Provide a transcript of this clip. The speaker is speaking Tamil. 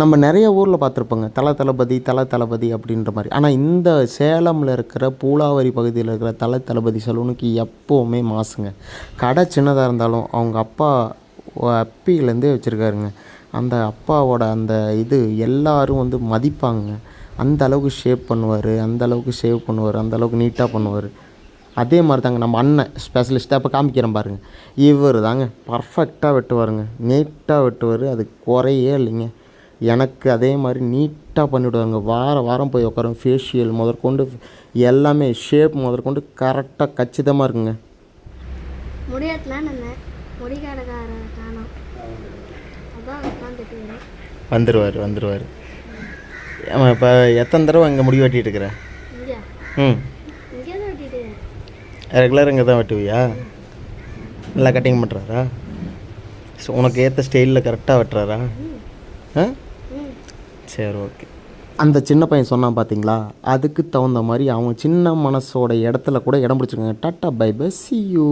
நம்ம நிறைய ஊரில் பார்த்துருப்போங்க. தல தளபதி தல தளபதி அப்படின்ற மாதிரி. ஆனால் இந்த சேலமில் இருக்கிற பூலாவரி பகுதியில் இருக்கிற தல தளபதி சலூனுக்கு எப்போவுமே மாசுங்க. கடை சின்னதாக இருந்தாலும் அவங்க அப்பா அப்பிலேருந்தே வச்சுருக்காருங்க. அந்த அப்பாவோட அந்த இது எல்லாரும் வந்து மதிப்பாங்க அந்த அளவுக்கு ஷேப் பண்ணுவார் அந்த அளவுக்கு ஷேவ் பண்ணுவார் அந்த அளவுக்கு நீட்டாக பண்ணுவார். அதே மாதிரி தாங்க நம்ம அண்ணன் ஸ்பெஷலிஸ்ட்டாக இப்போ காமிக்கிறேன் பாருங்கள் இவர் தாங்க பர்ஃபெக்டாக வெட்டுவாருங்க. நீட்டாக வெட்டுவார். அது குறையே இல்லைங்க. எனக்கு அதே மாதிரி நீட்டாக பண்ணிவிடுவாங்க. வாரம் வாரம் போய் உட்காரும் ஃபேஷியல் முதற்கொண்டு எல்லாமே ஷேப் முதற்கொண்டு கரெக்டாக கச்சிதமாக இருக்குங்க. காணோம் உட்காந்துட்டு இருக்கேன். வந்துடுவார் வந்துடுவார் இப்போ எத்தனை தடவை இங்கே முடி வெட்டிட்டு இருக்கிற? ம். ரெகுலர் இங்கே தான் வெட்டுவியா? நல்லா கட்டிங் பண்ணுறாரா ஸோ உனக்கு ஏற்ற ஸ்டைலில் கரெக்டாக வெட்டுறாரா? ஆ? சரி ஓகே அந்த சின்ன பையன் சொன்னான் பார்த்தீங்களா அதுக்கு தகுந்த மாதிரி அவன் சின்ன மனசோட இடத்துல கூட இடம் பிடிச்சிருக்காங்க tata bye bye see you